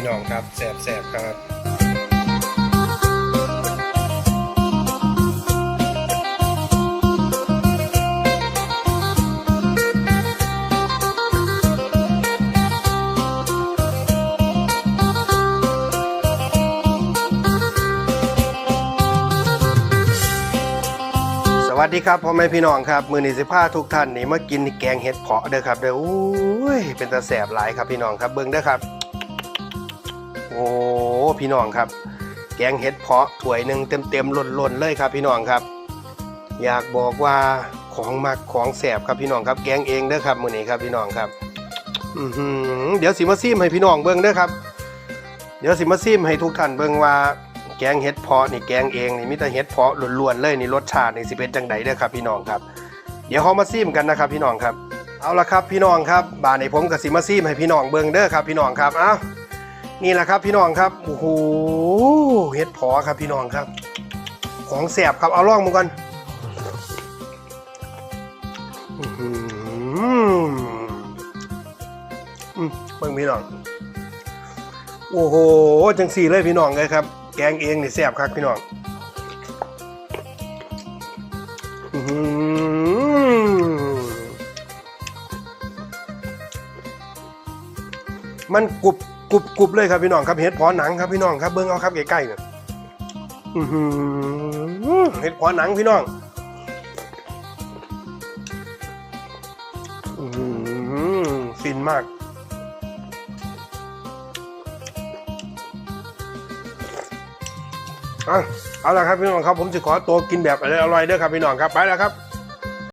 พี่น้องครับแสบๆครับสวัสดีครับพ่อแม่พี่น้องครับ มือนีสิผ้าทุกท่านนี่มากินแกงเห็ดเพาะเด้อครับเด้อโอ้ยเป็นตาแสบหลายครับพี่น้องครับเบิ้งเด้อครับ โอ้พี่น้องครับ แกงเห็ดเพาะถ้วยหนึ่งเต็มๆล้นๆเลยครับ พี่น้องครับ อยากบอกว่าของมักของแสบครับพี่น้องครับ แกงเองเด้อครับมื้อนี้ครับพี่น้องครับเดี๋ยวสิมาซิมให้พี่น้องเบิ่งเด้อครับ เดี๋ยวสิมาซิมให้ทุกท่านเบิ่งว่าแกงเห็ดเพาะนี่แกงเองนี่มีแต่เห็ดเพาะล้วนๆเลยนี่รสชาตินี่สิเป็นจังไดเด้อครับ พี่น้องครับ เดี๋ยวเขามาซิมกันนะครับ พี่น้องครับ เอาละครับพี่น้องครับบาในผมกับสิมาซิมให้พี่น้องเบิ่งเด้อครับ พี่น้องครับเอ้า นี่แหละครับพี่น้องครับโอ้โหเห็ดพาะครับพี่น้องครับ ของแสบครับเอาล่องมือก่อนอื้อหืออืมเบิ่งพี่น้อง โอ้โหจังสี่เลยพี่น้องเลยครับ แกงเองนี่แซ่บครับพี่น้องอื้อหือมันกรุบ กรุบกรุบเลยครับพี่น้องครับเห็ดพอหนังครับพี่น้องครับเบิ้งเอาครับใกล้ๆเนี่ยเห็ดพอหนังพี่น้องฟินมากเอาละครับพี่น้องครับผมจะขอตัวกินแบบอร่อยๆเด้อครับพี่น้องครับไปแล้วครับ